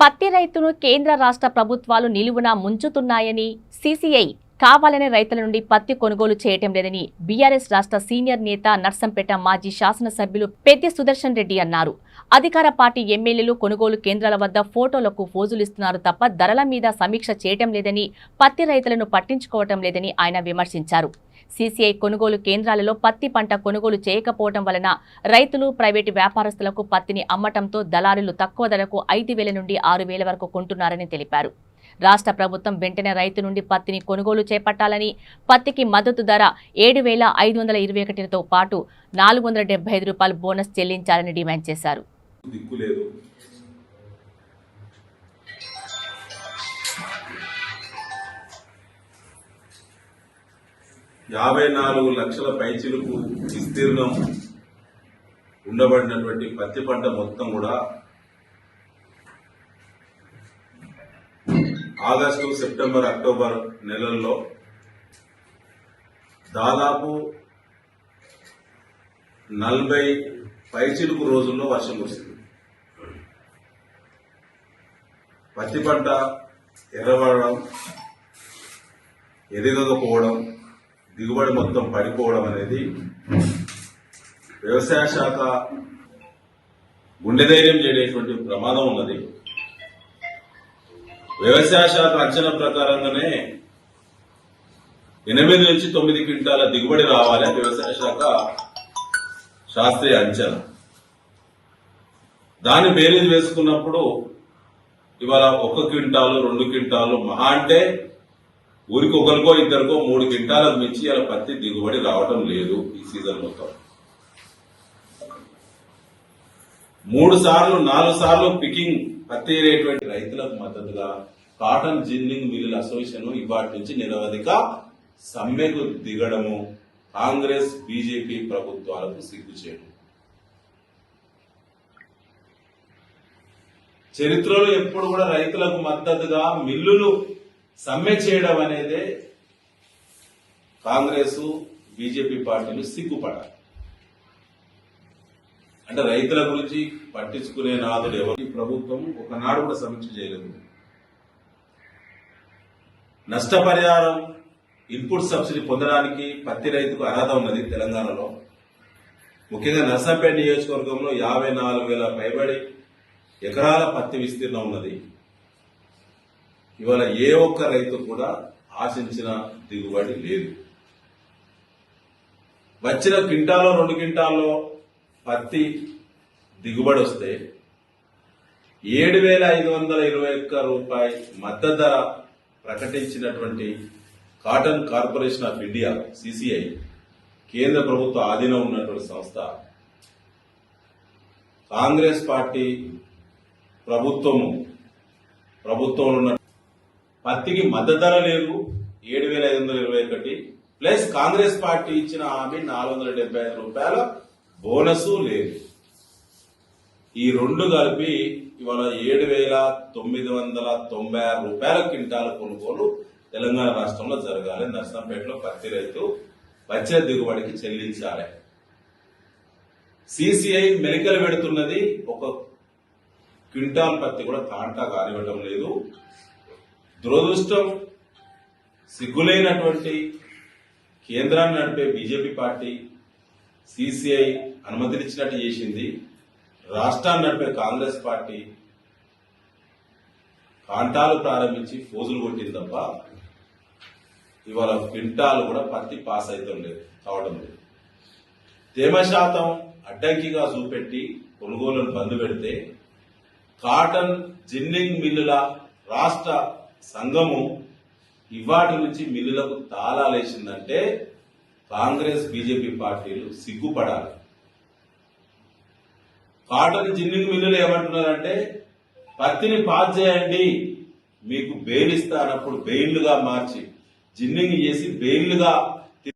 పత్తి రైతును కేంద్ర రాష్ట్ర ప్రభుత్వాలు నిలువున ముంచుతున్నాయని సీసీఐ కావాలనే రైతుల నుండి పత్తి కొనుగోలు చేయటం లేదని బీఆర్ఎస్ రాష్ట్ర సీనియర్ నేత నర్సంపేట మాజీ శాసనసభ్యులు పెద్ది సుదర్శన్ రెడ్డి అన్నారు. అధికార పార్టీ ఎమ్మెల్యేలు కొనుగోలు కేంద్రాల వద్ద ఫోటోలకు ఫోజులిస్తున్నారు తప్ప ధరల మీద సమీక్ష చేయటం లేదని పత్తి రైతులను పట్టించుకోవటం లేదని ఆయన విమర్శించారు. సీసీఐ కొనుగోలు కేంద్రాలలో పత్తి పంట కొనుగోలు చేయకపోవటం వలన రైతులు ప్రైవేటు వ్యాపారస్తులకు పత్తిని అమ్మటంతో దళారులు తక్కువ ధరకు ఐదు వేల నుండి ఆరు వేల వరకు కొంటున్నారని తెలిపారు. రాష్ట్ర ప్రభుత్వం వెంటనే రైతు నుండి పత్తిని కొనుగోలు చేపట్టాలని పత్తికి మద్దతు ధర ఏడు వేల ఐదు వందల ఇరవై ఒకటితో పాటు నాలుగు వందల డెబ్బై ఐదు రూపాయలు బోనస్ చెల్లించాలని డిమాండ్ చేశారు. యాభై నాలుగు లక్షల పైచిలకు విస్తీర్ణం ఉండబడినటువంటి పత్తి పంట మొత్తం కూడా ఆగస్టు సెప్టెంబర్ అక్టోబర్ నెలల్లో దాదాపు నలభై పైచిలుకు రోజుల్లో వర్షం కురిసింది. పత్తి పంట ఎర్రబడడం ఎదగకపోవడం దిగుబడి మొత్తం పడిపోవడం అనేది వ్యవసాయ శాఖ గుండె ధైర్యం చేయడానికి ప్రమాదం ఉన్నది. వ్యవసాయ శాఖ అంచనా ప్రకారంగానే ఎనిమిది నుంచి తొమ్మిది క్వింటాల దిగుబడి రావాలి వ్యవసాయ శాఖ శాస్త్రీయ అంచనా. దాన్ని బేరీజ్ వేసుకున్నప్పుడు ఇవాళ ఒక క్వింటాలు రెండు క్వింటాలు మహా అంటే ఊరికి ఒకరికో ఇద్దరికో మూడు క్వింటాలకు మించి ఇలా పత్తి దిగుబడి రావటం లేదు ఈ సీజన్ మొత్తం. మూడు సార్లు నాలుగు సార్లు పికింగ్ పత్తిరేటువంటి రైతులకు మద్దతుగా కాటన్ జిన్నింగ్ మిల్లుల అసోసియేషన్ ఇవాటి నుంచి నిరవధిక సమ్మెకు దిగడము కాంగ్రెస్ బీజేపీ ప్రభుత్వాలకు సిగ్గు చేయడం. చరిత్రలో ఎప్పుడు కూడా రైతులకు మద్దతుగా మిల్లులు సమ్మె చేయడం అనేదే కాంగ్రెస్ బీజేపీ పార్టీలు సిగ్గుపడాలి. అంటే రైతుల గురించి పట్టించుకునే నాదుడు ఎవరు? ఈ ప్రభుత్వం ఒకనాడు కూడా సమీక్ష చేయలేదు. నష్టపరిహారం ఇన్పుట్ సబ్సిడీ పొందడానికి పత్తి రైతుకు అర్హత ఉన్నది తెలంగాణలో. ముఖ్యంగా నర్సంపేట నియోజకవర్గంలో యాభై నాలుగు వేల పైబడి ఎకరాల పత్తి విస్తీర్ణం ఉన్నది. ఇవాళ ఏ ఒక్క రైతు కూడా ఆశించిన దిగుబడి లేదు. వచ్చిన క్వింటాల్లో రెండు క్వింటాల్లో పత్తి దిగుబడి వస్తే ఏడు వేల ఐదు వందల ఇరవై ఒక్క రూపాయి మద్దతు ధర ప్రకటించినటువంటి cotton corporation of India CCI కేంద్ర ప్రభుత్వ ఆధీనం ఉన్నటువంటి సంస్థ. కాంగ్రెస్ పార్టీ ప్రభుత్వము ప్రభుత్వంలో ఉన్న పత్తికి మద్దతు ధర లేదు ఏడు వేల ఐదు వందల ఇరవై ఒకటి ప్లస్ కాంగ్రెస్ పార్టీ ఇచ్చిన హామీ నాలుగు వందల డెబ్బై ఐదు రూపాయల. బోనస్ లేదు. ఈ రెండు కలిపి ఇవాళ ఏడు వేల తొమ్మిది వందల తొంభై ఆరు రూపాయల క్వింటాల కొనుగోలు తెలంగాణ రాష్ట్రంలో జరగాలి. నర్సంపేటలో పత్తి రైతు వచ్చే దిగుబడికి చెల్లించాలి. సిసిఐ మెలికలు పెడుతున్నది. ఒక క్వింటాల్ పత్తి కూడా కాంటా కానివ్వటం లేదు. దురదృష్టం సిగ్గులైనటువంటి కేంద్రాన్ని నడిపే బీజేపీ పార్టీ సిసిఐ అనుమతినిచ్చినట్టు చేసింది. రాష్ట్రాన్ని నడిపే కాంగ్రెస్ పార్టీ కాంటాలు ప్రారంభించి ఫోజులు కొట్టింది తప్ప ఇవాళ క్వింటాలు కూడా పత్తి పాస్ అవుతాం లేదు కావడం లేదు. తేమ శాతం అడ్డంకిగా చూపెట్టి కొనుగోలును బంద్ పెడితే కాటన్ జిన్నింగ్ మిల్లుల రాష్ట్ర సంఘము ఇవాటి నుంచి మిల్లులకు తాళాలేసిందంటే కాంగ్రెస్ బీజేపీ పార్టీలు సిగ్గుపడాలి. కాటన్ జిన్నింగ్ మిల్లులు ఏమంటున్నారంటే పత్తిని పాస్ చేయండి మీకు బెయిల్ ఇస్తానప్పుడు బెయిల్లుగా మార్చి జిన్నింగ్ చేసి బెయిల్లుగా